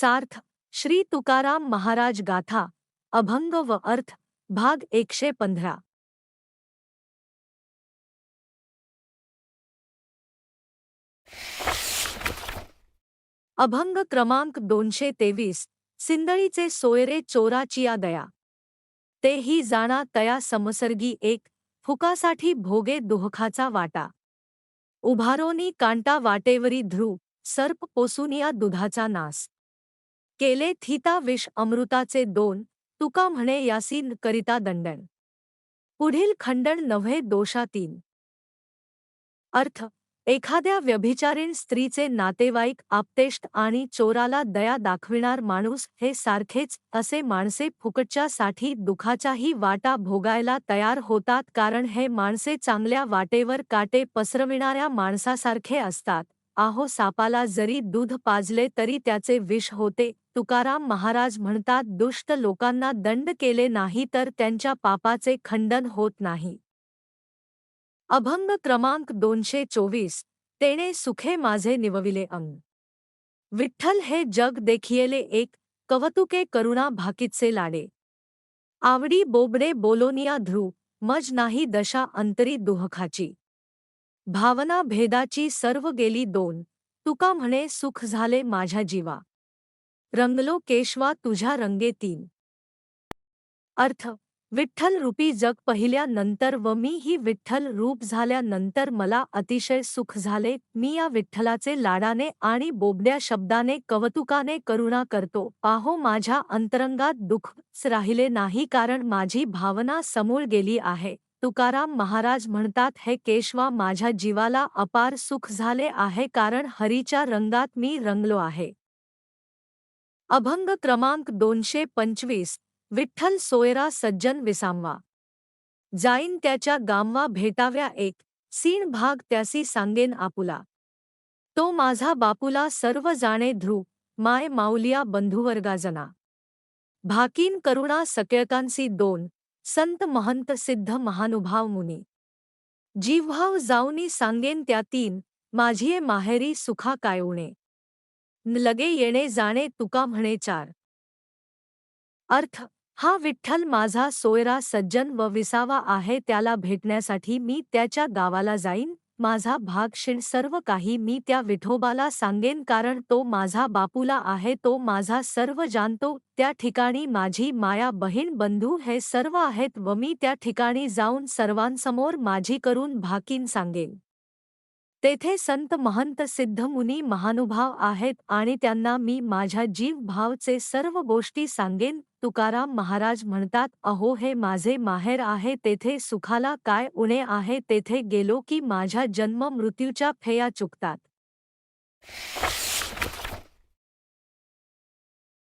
सार्थ श्री तुकाराम महाराज गाथा अभंग व अर्थ भाग एकशे पंधरा. अभंग क्रमांक दोनशे तेवीस सिंदळीचे सोयरे चोराचिया दया. ते ही जाणा तया समसर्गी एक फुकासाठी भोगे दुहखाचा वाटा. उभारोनी कांटा वाटेवरी ध्रुव सर्प पोसुनिया दुधाचा नास. केले थिता विष अमृताचे दोन तुका म्हणे यासीन करिता दंडन. पुढील खंडण नव्हे दोषा तीन. अर्थ एखाद्या व्यभिचारीण स्त्रीचे नातेवाईक आपतेष्ट आणि चोराला दया दाखविणार माणूस हे सारखेच असे माणसे फुकटच्यासाठी दुखाच्याही वाटा भोगायला तयार होतात कारण हे माणसे चांगल्या वाटेवर काटे पसरविणाऱ्या माणसासारखे असतात. आहो सापाला जरी दूध पाजले तरी त्याचे विष होते. तुकाराम महाराज म्हणतात दुष्ट लोकांना दंड केले नाही तर त्यांच्या पापाचे खंडन होत नाही. अभंग क्रमांक दोनशे चोवीस तेने सुखे माझे निवविले अंग. विठ्ठल हे जग देखियेले एक कवतुके करुणा भाकीतसे लाडे. आवडी बोबडे बोलोनिया ध्रुव मज नाही दशा अंतरी दुहखाची. भावना भेदाची सर्व गेली दोन. तुका म्हणे सुख झाले माझ्या जीवा. रंगलो केशवा तुझ्या रंगे तीन. अर्थ विठ्ठल रूपी जग पहिल्यानंतर व मी ही विठ्ठल रूप झाल्यानंतर मला अतिशय सुख झाले. मी या विठ्ठलाचे लाडाने आणि बोबड्या शब्दाने कवतुकाने करुणा करतो. पाहो माझ्या अंतरंगात दुःखच राहिले नाही कारण माझी भावना समूळ गेली आहे. तुकाराम महाराज म्हणतात हे केशवा माझ्या जीवाला अपार सुख झाले आहे कारण हरीच्या रंगात मी रंगलो आहे. अभंग क्रमांक दोनशे पंचवीस विठ्ठल सोयरा सज्जन विसामवा. जाईन त्याच्या गामवा भेटाव्या एक सीण भाग त्यासी सांगेन आपुला. तो माझा बापुला सर्व जाणे ध्रुव माय माऊलिया बंधुवर्गाजना. भाकीन करुणा सकळकांसी दोन संत महंत सिद्ध महानुभाव मुनी. जीवभाव जाऊनी सांगेन त्या तीन माझिये माहेरी सुखा कायवणे लगे येणे जाणे तुका म्हणे चार. अर्थ हा विठ्ठल माझा सोयरा सज्जन व विसावा आहे त्याला भेटण्यासाठी मी त्याच्या गावाला जाईन माझा भाग सर्व काही मी त्या विठोबाला सांगेन कारण तो माझा बापूला आहे तो माझा सर्व जाणतो त्या ठिकाणी माझी माया बहीण बंधू हे सर्व आहेत व मी त्या ठिकाणी जाऊन सर्वांसमोर माझी करून भाकीन सांगेन. तेथे संत महंत सिद्ध मुनी महानुभाव आहेत आणि त्यांना मी माझ्या जीव भावचे सर्व गोष्टी सांगेन. तुकाराम महाराज म्हणतात अहो हे माझे माहेर आहे तेथे सुखाला काय उणे आहे तेथे गेलो की माझ्या जन्म मृत्यूच्या फेया चुकतात.